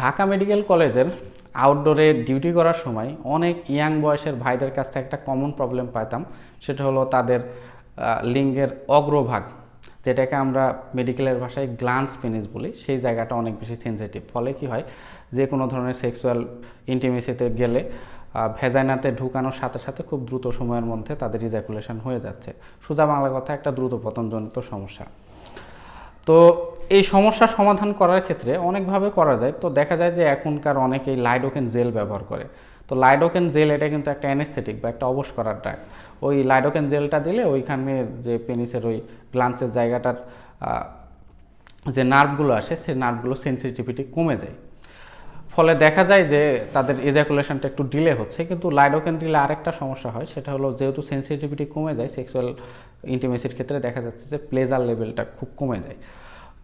Dhaka medical কলেজের আউটডোরে duty করার সময় অনেক ইয়াং বয়সের ভাইদের কাছ থেকে একটা কমন প্রবলেম পাইতাম। সেটা হলো তাদের লিঙ্গের অগ্রভাগ, যেটাকে আমরা মেডিকেলের ভাষায় গ্লান্স পেনিস বলি। সেই জায়গাটা অনেক বেশি সেনসিটিভ ফলে কি হয়, যে কোনো ধরনের সেক্সুয়াল ইন্টিমেসিতে গেলে ভেজাইনাতে ঢুকানোর সাথে সাথে খুব দ্রুত সময়ের মধ্যে তাদের ইজাকুলেশন হয়ে যাচ্ছে। সোজা বাংলা কথা, একটা দ্রুত পতনজনিত সমস্যা। তো এই সমস্যা সমাধান করার ক্ষেত্রে অনেকভাবে করা যায়। তো দেখা যায় যে এখনকার অনেকেই লাইডোকেন জেল ব্যবহার করে। তো লাইডোকেন জেল এটা কিন্তু একটা অ্যানেস্থেটিক বা একটা অবশ করার ড্রাগ ওই লাইডোকেন জেলটা দিলে ওইখানে যে পেনিসের ওই গ্লান্সের জায়গাটার যে নার্ভগুলো আসে, সেই নার্ভগুলো সেন্সিটিভিটি কমে যায়। ফলে দেখা যায় যে তাদের এজাকুলেশনটা একটু ডিলে হচ্ছে, কিন্তু লাইডোকেন ডিলে আরেকটা সমস্যা হয়, সেটা হলো যেহেতু সেন্সিটিভিটি কমে যায় সেক্সুয়াল ইন্টিমেসির ক্ষেত্রে দেখা যাচ্ছে যে প্লেজার লেভেলটা খুব কমে যায়।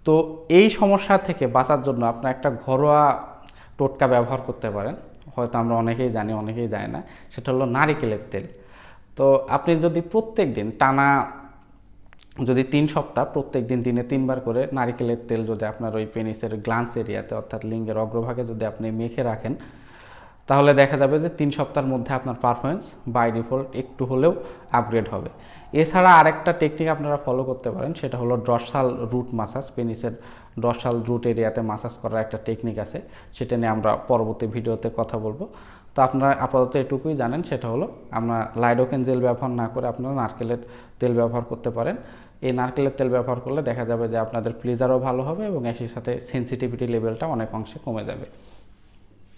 তো এই সমস্যা থেকে বাঁচার জন্য আপনার একটা ঘরোয়া টোটকা ব্যবহার করতে পারেন, হয়তো আমরা অনেকেই জানি অনেকেই জানি না, সেটা হলো নারিকেলের তেল। তো আপনি যদি প্রত্যেক দিন টানা যদি তিন সপ্তাহ, প্রত্যেক দিন দিনে তিনবার করে নারিকেলের তেল যদি আপনার ওই পেনিসের গ্লান্স এরিয়াতে, অর্থাৎ লিঙ্গের অগ্রভাগে যদি আপনি মেখে রাখেন, তাহলে দেখা যাবে যে তিন সপ্তাহের মধ্যে আপনার পারফরমেন্স বাই ডিফল্ট একটু হলেও আপগ্রেড হবে। এছাড়া আরেকটা টেকনিক আপনারা ফলো করতে পারেন, সেটা হলো ড্রসাল রুট মাসাজ পেনিসের ড্রসাল রুট এরিয়াতে মাসাজ করার একটা টেকনিক আছে, সেটা নিয়ে আমরা পরবর্তী ভিডিওতে কথা বলব। তো আপনারা আপাতত এটুকুই জানেন, সেটা হলো আমরা লাইডোকেন জেল ব্যবহার না করে আপনারা নারকেলের তেল ব্যবহার করতে পারেন। এই নারকেলের তেল ব্যবহার করলে দেখা যাবে যে আপনাদের প্লেজারও ভালো হবে এবং এসির সাথে সেন্সিটিভিটি লেভেলটা অনেক অংশে কমে যাবে।